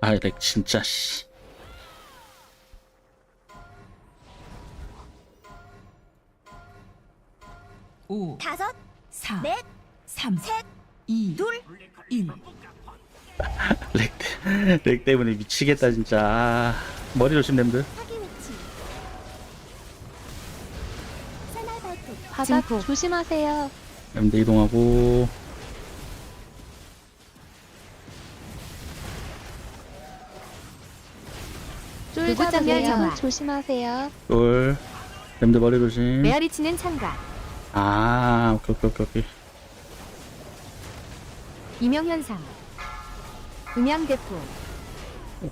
아이 렉 진짜 씨 오, 다섯, 사, 넷, 삼, 셋, 이, 둘, 일. 렉, 때- 렉 때문에 미치겠다 진짜 아, 머리 조심 nem들 사기 위치. 새날 발톱. 바닥 증폭. 조심하세요. nem들 이동하고 쫄 불꽃 장렬 잡으세요. 정화. 조심하세요. 쫄 nem들 머리 조심 메아리 치는 창가. 아 오케이 오케이 오케이 오케이 이명 현상. 음양 대포.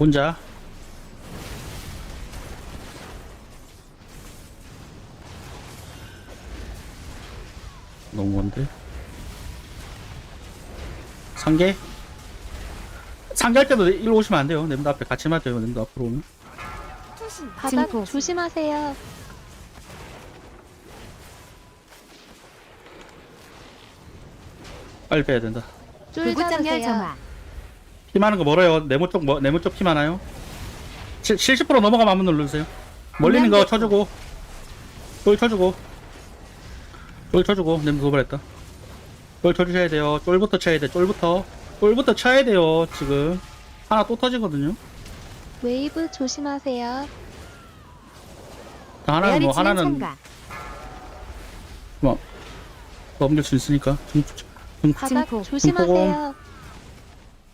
혼자 너무 먼데 상계 상계할 때도 일로 오시면 안 돼요 nem들 앞에 같이 맞아요 nem들 앞으로 오면 투신. 바닥 증폭. 조심하세요. 빨리 빼야 된다. 쫄 불꽃 장렬 잡으세요. 정화. 피 많은 거 멀어요. 네모 쪽 뭐, 네모 쪽피 많아요. 70% 넘어가면 한번 눌러주세요. 멀리 있는 거 쳐주고. 쫄 쳐주고. 쫄 쳐주고. 냄새 도발했다. 쫄 쳐주셔야 돼요. 쫄부터 쳐야 돼. 쫄부터. 쫄부터 쳐야 돼요 지금. 하나 또 터지거든요 웨이브 조심하세요. 하나는 뭐 하나는. 뭐 넘길 수 있으니까 중, 중, 바닥. 조심하세요.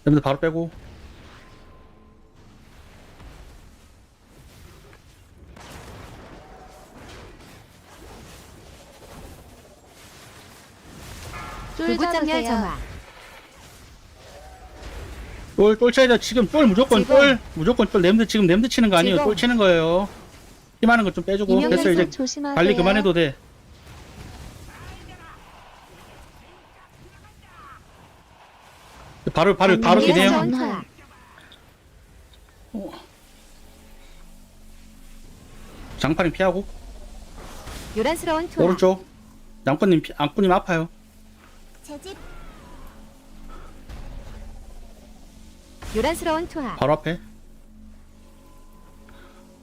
냄새 바로 빼고 쫄 불꽃 장렬 잡으세요. 정화. 쫄, 쫄 쳐야 돼 지금 쫄 무조건 지금. 쫄 무조건 쫄 냄새 지금 냄새 치는 거 아니에요 지금. 쫄 치는 거예요 피 많은 거좀 빼주고 됐어 이제 선 조심하세요. 관리 그만해도 돼. 바로 바로 바로. 선. 전화. 장판이 피하고 요란스러운. 오른쪽 양꾼님 피, 양꾼님 아파요. 재집. 요란스러운 투하. 바로 앞에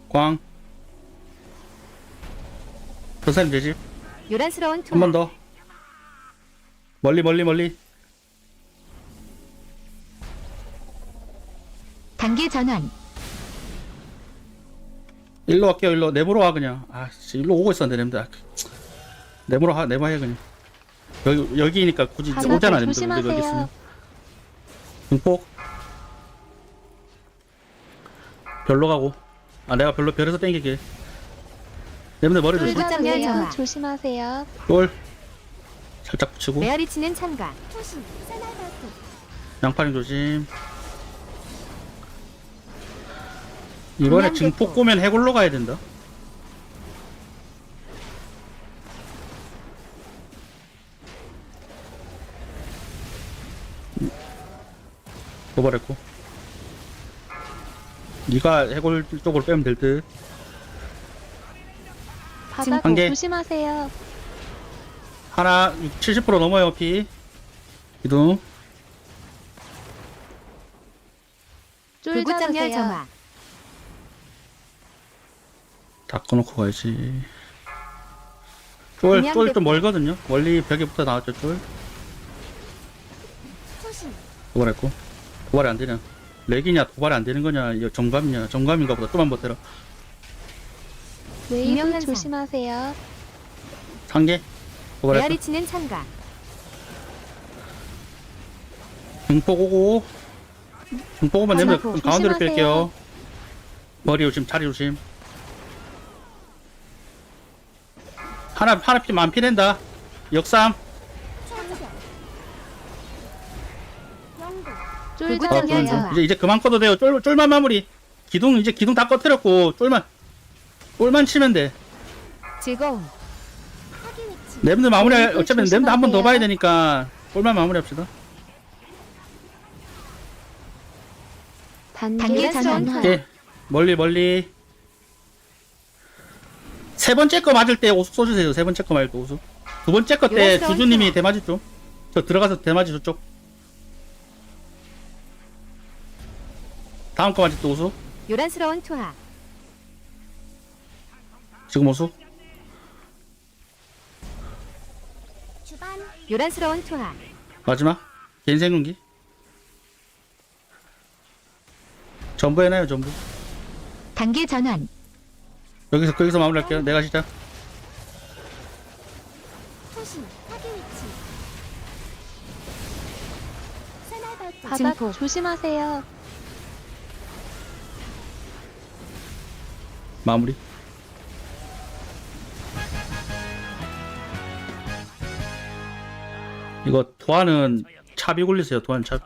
광. 전사님 되지? 요란스러운 투하. 한 번 더. 멀리 멀리 멀리. 단계 전환. 일로 갈게요 일로 내부로 와 그냥. 아 씨, 일로 오고 있었는데 냄새. 아, 내부로 하 내부 해 그냥. 여기 여기니까 굳이 바닥 오잖아 냄새 우리가 여기 조심하세요. 있으면. 중폭. 별로 가고. 아 내가 별로 별에서 땡길게. 냄새 머리 쫄 조심. 잡으세요. 정화. 조심하세요. 쫄. 살짝 붙이고. 메아리 치는 발톱. 양파링 조심. 이번에 증폭 대포. 꼬면 해골로 가야 된다. 도발했고. 네가 해골 쪽으로 빼면 될 듯. 바닥 한 개. 조심하세요. 하나 70% 넘어요 피. 이동. 쫄 불꽃 장렬 잡으세요. 정화. 다 꺼놓고 가야지. 쫄, 음향 쫄좀 대포. 멀거든요. 멀리 벽에 붙어 나왔죠, 쫄. 도발했고. 도발이 안 되냐. 렉이냐, 도발이 안 되는 거냐, 이거 정감이냐. 정감인가 보다. 좀만 버텨라. 웨이브 이명현상. 조심하세요. 상계. 도발했어. 메아리 치는 창가. 중폭 오고. 중폭 오면 내면 가운데로 조심하세요. 뺄게요. 머리 조심, 자리 조심. 하나, 하나 피, 만 피 낸다. 역삼. 창벽. 영도. 쫄 불꽃 어. 그럼 정화. 이제 이제 그만 꺼도 돼요. 쫄 쫄만 마무리. 기둥 이제 기둥 다 꺼뜨렸고 쫄만 쫄만 치면 돼. 즐거움. 램드 마무리 쫄 어차피 램드 한 번 더. 봐야 되니까 쫄만 마무리합시다. 단계 단계 전환. 오케이 멀리 멀리 세 번째 거 맞을 때 오숙 쏘주세요. 세 번째 거 말고 오숙. 두 번째 거때 테마. 대마지 쪽. 저 들어가서 대마지 저쪽. 다음 거 아직도 우수 요란스러운 투하. 지금 우수 주반. 요란스러운 투하. 마지막 개인 생존기 전부 해놔요 전부 단계 전환. 여기서 거기서 마무리할게요 내가 시작 초신. 타기 위치. 바닥 증폭. 조심하세요. 마무리. 이거 도안은 차비 굴리세요. 도안 차